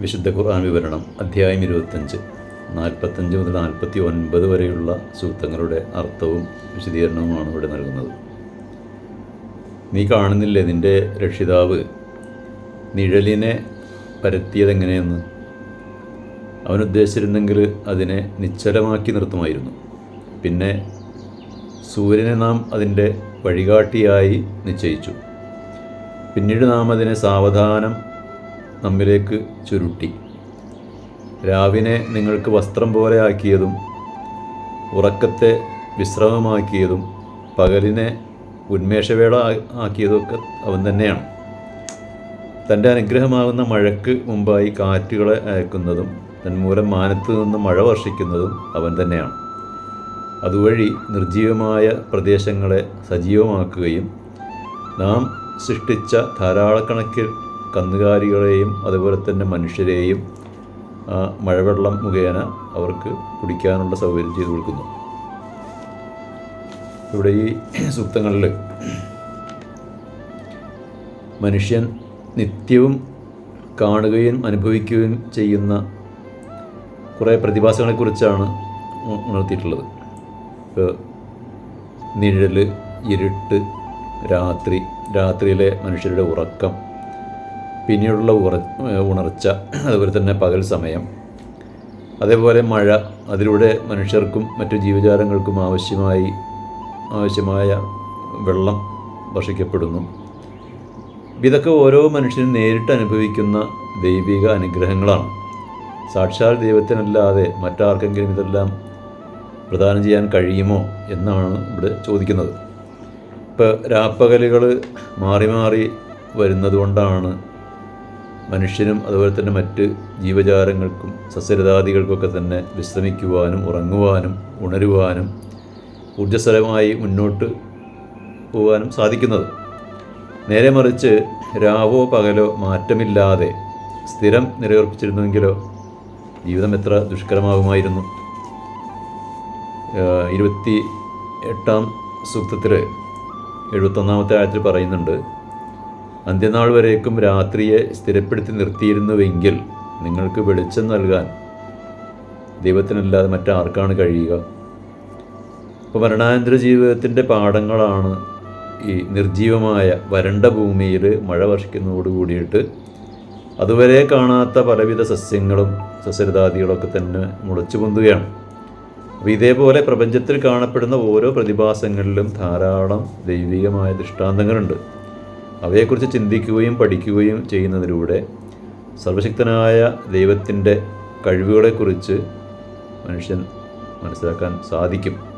വിശുദ്ധ ഖുർആൻ വിവരണം അധ്യായം ഇരുപത്തഞ്ച് നാൽപ്പത്തഞ്ച് മുതൽ നാൽപ്പത്തി ഒൻപത് വരെയുള്ള സൂക്തങ്ങളുടെ അർത്ഥവും വിശദീകരണവുമാണ് ഇവിടെ നൽകുന്നത്. നീ കാണുന്നില്ലേ നിന്റെ രക്ഷിതാവ്? നിഴലിനെ പരത്തിയതെങ്ങനെയെന്ന്? അവനുദ്ദേശിച്ചിരുന്നെങ്കിൽ അതിനെ നിശ്ചലമാക്കി നിർത്തുമായിരുന്നു. പിന്നെ സൂര്യനെ നാം അതിന്റെ വഴികാട്ടിയായി നിശ്ചയിച്ചു. പിന്നീട് നാം അതിനെ സാവധാനം നമ്മിലേക്ക് ചുരുട്ടി. രാവിനെ നിങ്ങൾക്ക് വസ്ത്രം പോലെ ആക്കിയതും ഉറക്കത്തെ വിശ്രമമാക്കിയതും പകലിനെ ഉന്മേഷവേള ആക്കിയതൊക്കെ അവൻ തന്നെയാണ്. തന്റെ അനുഗ്രഹമാകുന്ന മഴയ്ക്ക് മുമ്പായി കാറ്റുകളെ അയക്കുന്നതും തന്മൂലം മാനത്ത് നിന്ന് മഴ വർഷിക്കുന്നതും അവൻ തന്നെയാണ്. അതുവഴി നിർജീവമായ പ്രദേശങ്ങളെ സജീവമാക്കുകയും നാം സൃഷ്ടിച്ച ധാരാളക്കണക്കിൽ കന്നുകാലികളെയും അതുപോലെ തന്നെ മനുഷ്യരെയും മഴവെള്ളം മുഖേന അവർക്ക് കുടിക്കാനുള്ള സൗകര്യം ചെയ്തു കൊടുക്കുന്നു. ഇവിടെ ഈ സൂക്തങ്ങളിൽ മനുഷ്യൻ നിത്യവും കാണുകയും അനുഭവിക്കുകയും ചെയ്യുന്ന കുറേ പ്രതിഭാസങ്ങളെക്കുറിച്ചാണ് ഉണർത്തിയിട്ടുള്ളത്. ഇപ്പോൾ നിഴൽ ഇരുട്ട് രാത്രി രാത്രിയിലെ മനുഷ്യരുടെ ഉറക്കം പിന്നീടുള്ള ഉറ ഉണർച്ച അതുപോലെ തന്നെ പകൽ സമയം. അതേപോലെ മഴ അതിലൂടെ മനുഷ്യർക്കും മറ്റു ജീവജാലങ്ങൾക്കും ആവശ്യമായി ആവശ്യമായ വെള്ളം വർഷിക്കപ്പെടുന്നു ഇതൊക്കെ ഓരോ മനുഷ്യനും നേരിട്ട് അനുഭവിക്കുന്ന ദൈവിക അനുഗ്രഹങ്ങളാണ്. സാക്ഷാൽ ദൈവത്തിനല്ലാതെ മറ്റാർക്കെങ്കിലും ഇതെല്ലാം പ്രദാനം ചെയ്യാൻ കഴിയുമോ എന്നാണ് ഇവിടെ ചോദിക്കുന്നത്. ഇപ്പോൾ രാപ്പകലുകൾ മാറി മാറി വരുന്നത് കൊണ്ടാണ് മനുഷ്യനും അതുപോലെ തന്നെ മറ്റ് ജീവജാലങ്ങൾക്കും സസ്യലതാദികൾക്കൊക്കെ തന്നെ വിശ്രമിക്കുവാനും ഉറങ്ങുവാനും ഉണരുവാനും ഊർജസ്വലമായി മുന്നോട്ട് പോകാനും സാധിക്കുന്നത്. നേരെ മറിച്ച് രാവോ പകലോ മാറ്റമില്ലാതെ സ്ഥിരം നിലയുറപ്പിച്ചിരുന്നുവെങ്കിലോ ജീവിതം എത്ര ദുഷ്കരമാകുമായിരുന്നു. ഇരുപത്തി എട്ടാം സൂക്തത്തിൽ എഴുപത്തൊന്നാമത്തെ ആഴത്തിൽ പറയുന്നുണ്ട് അന്ത്യനാൾ വരേക്കും രാത്രിയെ സ്ഥിരപ്പെടുത്തി നിർത്തിയിരുന്നുവെങ്കിൽ നിങ്ങൾക്ക് വെളിച്ചം നൽകാൻ ദൈവത്തിനല്ലാതെ മറ്റാർക്കാണ് കഴിയുക? അപ്പോൾ മരണാനന്തര ജീവിതത്തിന്റെ പാഠങ്ങളാണ് ഈ നിർജീവമായ വരണ്ട ഭൂമിയിൽ മഴ വർഷിക്കുന്നതോട് കൂടിയിട്ട് അതുവരെ കാണാത്ത പലവിധ സസ്യങ്ങളും സസ്യരതാദികളൊക്കെ തന്നെ മുളച്ചു പൊന്തുകയാണ്. അപ്പോൾ ഇതേപോലെ പ്രപഞ്ചത്തിൽ കാണപ്പെടുന്ന ഓരോ പ്രതിഭാസങ്ങളിലും ധാരാളം ദൈവികമായ ദൃഷ്ടാന്തങ്ങളുണ്ട്. അവയെക്കുറിച്ച് ചിന്തിക്കുകയും പഠിക്കുകയും ചെയ്യുന്നതിലൂടെ സർവശക്തനായ ദൈവത്തിന്റെ കഴിവുകളെക്കുറിച്ച് മനുഷ്യൻ മനസ്സിലാക്കാൻ സാധിക്കും.